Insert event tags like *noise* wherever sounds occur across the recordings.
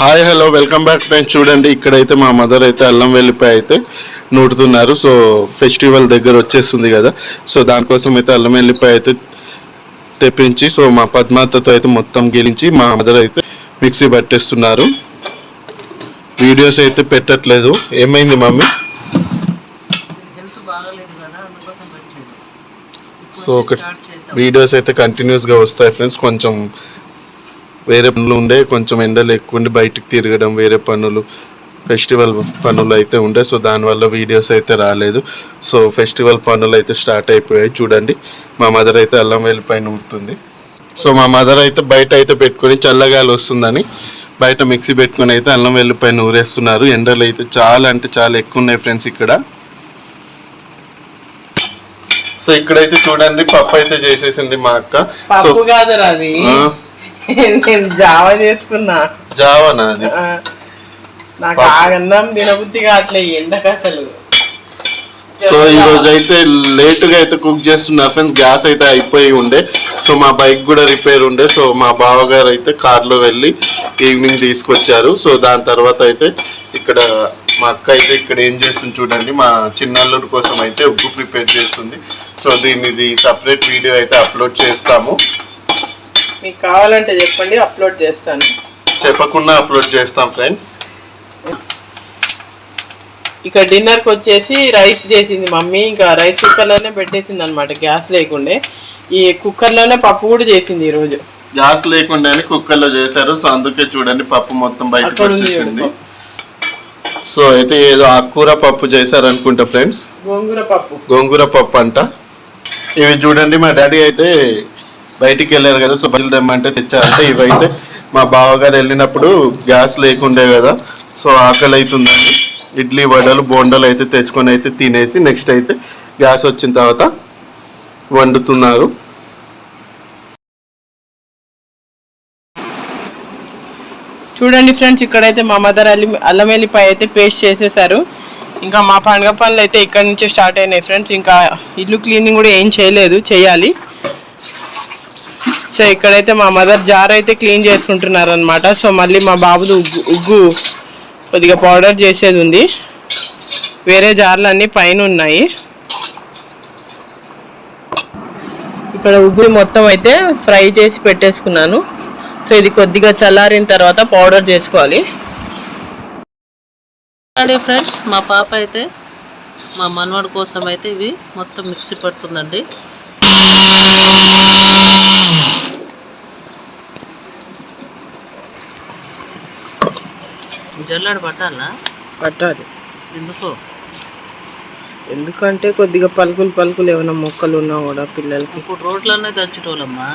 Hi hello welcome back friends. చూడండి ఇక్కడైతే మా మదర్ అయితే అల్లం వెల్లిపాయ అయితే నూరుతున్నారు. సో ఫెస్టివల్ దగ్గర వచ్చేస్తుంది కదా. సో దానికోసం అయితే అల్లం వెల్లిపాయ అయితే తెప్పించి సో మా పద్మాతతో అయితే మొత్తం గెలించి మా మదర్ అయితే మిక్సీ పట్టేస్తున్నారు. వీడియోస్ అయితే పెట్టట్లేదు. ఏమైంది మమ్మీ? సో ఒక వీడియోస్ అయితే కంటిన్యూస్గా వస్తాయి ఫ్రెండ్స్. కొంచెం వేరే పనులు ఉండే కొంచెం ఎండలు ఎక్కువ ఉండి బయటికి తిరగడం వేరే పనులు ఫెస్టివల్ పనులు అయితే ఉండే. సో దానివల్ల వీడియోస్ అయితే రాలేదు. సో ఫెస్టివల్ పనులు అయితే స్టార్ట్ అయిపోయాయి. చూడండి మా మదర్ అయితే అల్లం వెల్లిపాయ నూరుతుంది. సో మా మదర్ అయితే బయట అయితే పెట్టుకొని చల్లగాలి వస్తుందని బయట మిక్సీ పెట్టుకొని అయితే అల్లం వెల్లిపాయ నూరేస్తున్నారు. ఎండలు అయితే చాలా అంటే చాలా ఎక్కువ ఉన్నాయి ఫ్రెండ్స్ ఇక్కడ. సో ఇక్కడైతే చూడండి పప్పు అయితే చేసేసింది మా అక్క. సో నేను జావ చేసుకున్నా. జావనా అది? నాకు ఆగన్నం తినబుద్ధి కావట్లే ఎండకు అసలు. సో ఈ రోజు అయితే లేట్గా అయితే కుక్ చేస్తున్నా ఫ్రెండ్స్. గ్యాస్ అయితే అయిపోయి ఉండే. సో మా బైక్ కూడా రిపేర్ ఉండే. సో మా బావగారు అయితే కార్లో వెళ్ళి ఈవినింగ్ తీసుకొచ్చారు. సో దాని తర్వాత అయితే ఇక్కడ మా అక్క అయితే ఇక్కడ ఏం చేస్తుంది చూడండి. మా చిన్నల్లుడి కోసం అయితే ఉగ్గు ప్రిపేర్ చేస్తుంది. సో దీనిది సపరేట్ వీడియో అయితే అప్లోడ్ చేస్తాము. మీకు కావాలంటే చెప్పండి అప్లోడ్ చేస్తాను. చెప్పకుండా అప్లోడ్ చేస్తాం ఫ్రెండ్స్ ఇక డిన్నర్కి వచ్చేసి రైస్ చేసింది మమ్మీ. ఇంకా రైస్ కుక్కర్లోనే పెట్టేసింది అనమాట గ్యాస్ లేకుండే. ఈ కుక్కర్లోనే పప్పు కూడా చేసింది ఈ రోజు. గ్యాస్ లేకుండానే కుక్కర్లో చేశారు. సో అందుకే చూడండి పప్పు మొత్తం బయటకు వచ్చేసింది. సో అయితే ఏదో ఆకుకూర పప్పు చేశారు అనుకుంటా ఫ్రెండ్స్ గోంగూర పప్పు. గోంగూర పప్పు అంట. ఇవి చూడండి మా డాడీ అయితే బయటికి వెళ్ళారు కదా సో బయలు తెమ్మంటే తెచ్చారంటే ఇవైతే మా బావగారు వెళ్ళినప్పుడు గ్యాస్ లేకుండే కదా సో ఆకలి అవుతుందండి ఇడ్లీ వడలు బోండలు అయితే తెచ్చుకొని అయితే తినేసి నెక్స్ట్ అయితే గ్యాస్ వచ్చిన తర్వాత వండుతున్నారు. చూడండి ఫ్రెండ్స్ ఇక్కడైతే మా మదర్ అల్లి అల్లం వెల్లిపాయ అయితే పేస్ట్ చేసేసారు. ఇంకా మా పండుగ పనులు అయితే ఇక్కడ నుంచే స్టార్ట్ అయినాయి ఫ్రెండ్స్. ఇంకా ఇల్లు క్లీనింగ్ కూడా ఏం చేయలేదు చేయాలి. సో ఇక్కడైతే మా మదర్ జార్ అయితే క్లీన్ చేసుకుంటున్నారు అనమాట సో మళ్ళీ మా బాబుది ఉగ్గు ఉగ్గు కొద్దిగా పౌడర్ చేసేది ఉంది. వేరే జార్లు అన్నీ పైన ఉన్నాయి. ఇక్కడ ఉగ్గు మొత్తం అయితే ఫ్రై చేసి పెట్టేసుకున్నాను. సో ఇది కొద్దిగా చల్లారిన తర్వాత పౌడర్ చేసుకోవాలి. అండి ఫ్రెండ్స్ మా పాప అయితే మా మనవాడి కోసం అయితే ఇవి మొత్తం మిక్సీ పడుతుందండి. జల్లాడు పట్టాలా? పట్టాలి. ఎందుకో? ఎందుకంటే కొద్దిగా పలుకులు పలుకులు ఏమైనా మొక్కలు ఉన్నా కూడా పిల్లలకి. ఇప్పుడు రోడ్లనే దంచేటోళ్ళమ్మా.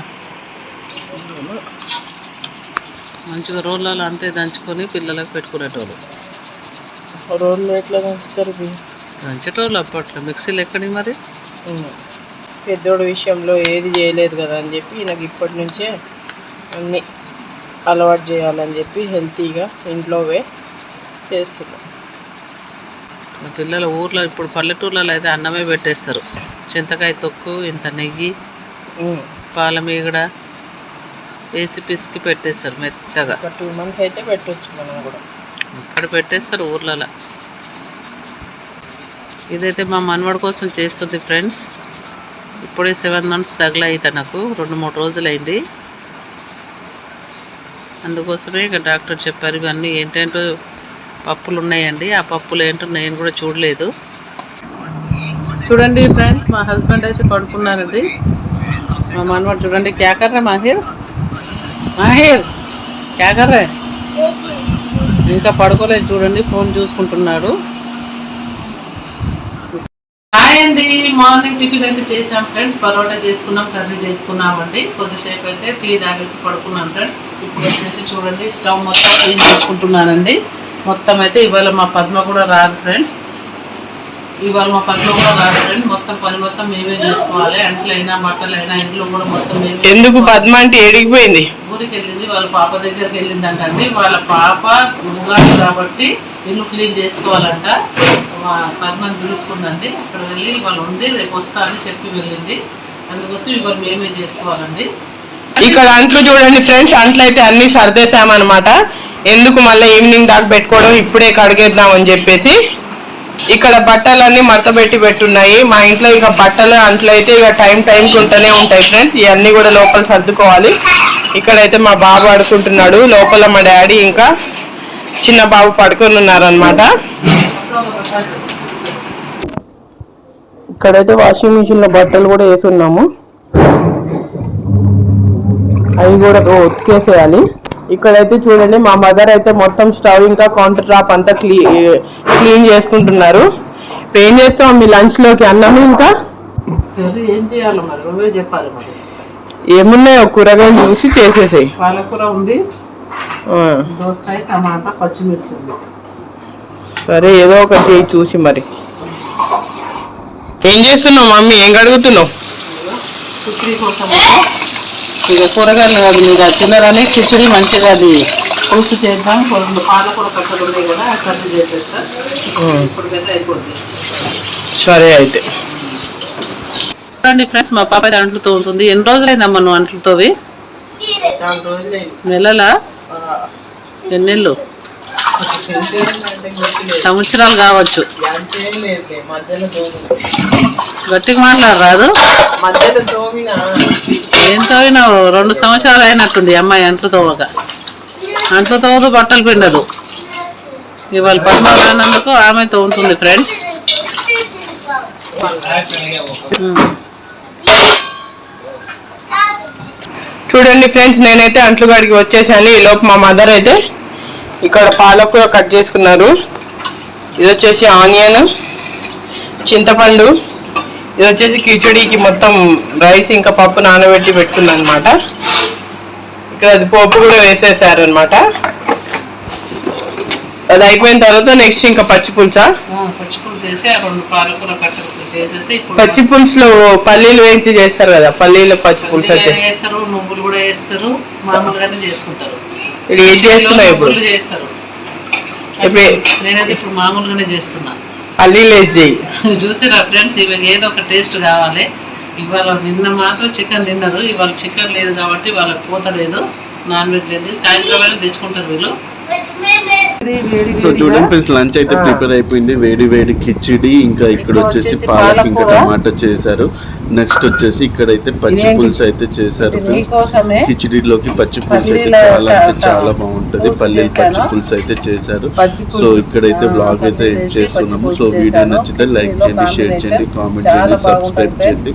మంచిగా రోడ్లలో అంతే దంచుకొని పిల్లలకు పెట్టుకునేటోళ్ళు. రోడ్లు ఎట్లా పెంచుతారు ఇవి? దంచేటోళ్ళు అప్పట్లో. మిక్సీలు ఎక్కడి మరి. పెద్దోడు విషయంలో ఏది చేయలేదు కదా అని చెప్పి నాకు ఇప్పటి నుంచే అన్ని అలవాటు చేయాలని చెప్పి హెల్తీగా ఇంట్లోవే చేస్తున్నాం. పిల్లల ఊర్లో ఇప్పుడు పల్లెటూర్లలో అయితే అన్నమే పెట్టేస్తారు. చింతకాయ తొక్కు ఇంత నెయ్యి. పాల మీగడ వేసి పిసికి పెట్టేస్తారు మెత్తగా. టూ మంత్స్ అయితే పెట్టొచ్చు మనం కూడా. ఇక్కడ పెట్టేస్తారు ఊర్లలో. ఇదైతే మా మనవడి కోసం చేస్తుంది ఫ్రెండ్స్. ఇప్పుడే సెవెన్ మంత్స్ తగిలాయి తనకు. రెండు మూడు రోజులు అయింది అందుకోసమే ఇక డాక్టర్ చెప్పారు ఇవన్నీ ఏంటంటే పప్పులు ఉన్నాయండి. ఆ పప్పులు ఏంటో నేను కూడా చూడలేదు. చూడండి ఫ్రెండ్స్ మా హస్బెండ్ అయితే పడుకున్నారండి. మా మనవాడు చూడండి క్యాకర్రే మాహిర్? మాహిర్ క్యాకర్రా ఇంకా పడుకోలేదు చూడండి ఫోన్ చూసుకుంటున్నాడు. హాయ్ అండి. మార్నింగ్ టిఫిన్ అయితే చేసాం ఫ్రెండ్స్. పరోటా చేసుకున్నాం కర్రీ చేసుకున్నామండి. కొద్దిసేపు అయితే టీ తాగేసి పడుకున్నాం ఫ్రెండ్స్. ఇప్పుడు వచ్చేసి చూడండి స్టవ్ మొత్తం క్లీన్ చేసుకుంటున్నానండి. మొత్తం అయితే ఇవాళ మా పద్మ కూడా రాదు ఫ్రెండ్స్. ఇవాళ మా పద్మ కూడా ఫ్రెండ్స్ మొత్తం పని మొత్తం మేమే చేసుకోవాలి. అంట్లైనా బట్టలైనా ఇంట్లో కూడా మొత్తం మేమే ఎందుకు పద్మ అంటే ఏడిగిపోయింది? ఊరికి వెళ్ళింది వాళ్ళ పాప దగ్గరికి వెళ్ళిందంటండి. వాళ్ళ పాప ఉగాది కాబట్టి ఇల్లు క్లీన్ చేసుకోవాలంట. పద్మని పిలుచుకుందండి అక్కడ వెళ్ళి వాళ్ళు ఉండి రేపు వస్తా అని చెప్పి వెళ్ళింది. అందుకోసం ఇవాళ మేమే చేసుకోవాలండి. ఇక్కడ అంట్లు చూడండి ఫ్రెండ్స్ అంట్లు అయితే అన్ని సర్దేశామన్నమాట. ఎందుకు మళ్ళీ ఈవినింగ్ దాకా పెట్టుకోవడం? ఇప్పుడే కడిగేద్దాం అని చెప్పేసి ఇక్కడ బట్టలన్నీ మడతపెట్టి పెట్టున్నాయి. మా ఇంట్లో ఇక బట్టలు అంట్లో అయితే ఇక టైం టైంకి ఉంటూనే ఉంటాయి ఫ్రెండ్స్. ఇవన్నీ కూడా లోపల సర్దుకోవాలి. ఇక్కడైతే మా బాబు ఆడుకుంటున్నాడు. లోపల మా డాడీ ఇంకా చిన్న బాబు పడుకొని ఉన్నారనమాట ఇక్కడైతే వాషింగ్ మిషన్లో బట్టలు కూడా వేసున్నాము. అవి కూడా ఓ ఉతికేసేయాలి. ఇక్కడైతే చూడండి మా మదర్ అయితే మొత్తం స్టవ్ ఇంకా కౌంటర్ టాప్ అంతా క్లీ క్లీన్ చేసుకుంటున్నారు. ఏం చేస్తాం మీ లంచ్లోకి? అన్నం ఇంకా? కర్రీ ఏం చేయాలి మరి? నువ్వే చెప్పాలి మరి. ఏమున్నాయో? కూరగాయలు చూసి చేసేసాయి. పాలకూర ఉంది. దోసకాయ టమాటా పచ్చిమిర్చి ఉంది. సరే ఏదో ఒకటి చేయి చూసి మరి. ఏం చేస్తున్నావు మమ్మీ ఏం కడుగుతున్నావు? ఇక కూరగాయలు కాదు మీరు తినరని కిచిడి మంచిగా అది. పులుసు చేద్దాం పాలకూర కట్టలు ఉన్నాయి కదా కర్రీ చేసేస్తా. అయిపోతుంది సరే అయితే. చూడండి ఫ్రెండ్స్ మా పాప అయితే అంట్లు తోముతుంది ఎన్ని రోజులైందమ్మా నువ్వు అంట్లు తోవి నెలలా? ఎన్నెళ్ళు? సంవత్సరాలు కావచ్చు. గట్టిగా మాట్లాడరాదు. మధ్యలో ఎంతో ఏం రెండు సంవత్సరాలు అయినట్టుంది అమ్మాయి అంట్లు తోవక. అంట్లు తోవదు బట్టలు పిండదు. ఇవాళ పద్మ రానందుకు ఆమె తోముతుంది ఫ్రెండ్స్. చూడండి ఫ్రెండ్స్ నేనైతే అంట్లు కాడికి వచ్చేసాను. ఈ లోపు మా మదర్ అయితే ఇక్కడ పాలకూర కట్ చేసుకున్నారు. ఇది వచ్చేసి ఆనియన్ చింతపండు ఇది వచ్చేసి కిచడీకి మొత్తం రైస్ ఇంకా పప్పు నానబెట్టి పెట్టుకున్నాను అనమాట ఇక్కడ అది పప్పు కూడా వేసేసారు అనమాట అది అయిపోయిన తర్వాత నెక్స్ట్ ఇంకా పచ్చి పులుసా? పచ్చి పులుసులో పల్లీలు వేయించి చేస్తారు కదా పల్లీలు పచ్చి పులుసు నువ్వులు కూడా వేస్తారు మామూలుగానే చేసుకుంటారు. ఇది ఏం చేస్తున్నావు ఇప్పుడు? నువ్వులు చేస్తారు. ఇప్పుడు నేనైతే ఇప్పుడు మామూలుగానే చేస్తున్నా. పల్లీలు వేసి చెయ్యి *laughs* చూసారా ఫ్రెండ్స్ ఇవాళ ఏదో ఒక టేస్ట్ కావాలి. ఇవాళ నిన్న మాత్రం చికెన్ తిన్నారు. ఇవాళ చికెన్ లేదు కాబట్టి వాళ్ళకి పూత లేదు. నాన్ వెజ్ లేదు. సాయంత్రం వేళ తెచ్చుకుంటారు వీళ్ళు. సో చూడండి ఫ్రెండ్స్ లంచ్ అయితే ప్రిపేర్ అయిపోయింది. వేడి వేడి కిచిడి ఇంకా ఇక్కడ వచ్చేసి పాలక్ ఇంకా టమాటా చేశారు. నెక్స్ట్ వచ్చేసి ఇక్కడైతే పచ్చి పులుసు అయితే చేశారు ఫ్రెండ్స్ కిచిడిలోకి పచ్చి పులుసు అయితే చాలా అంటే చాలా బాగుంటది. పల్లీలు పచ్చి పులుసు అయితే చేశారు. సో ఇక్కడైతే వ్లాగ్ అయితే చేస్తున్నాము. So video. నచ్చితే లైక్ చేయండి షేర్ చేయండి కామెంట్ చేయండి సబ్స్క్రైబ్. చేయండి.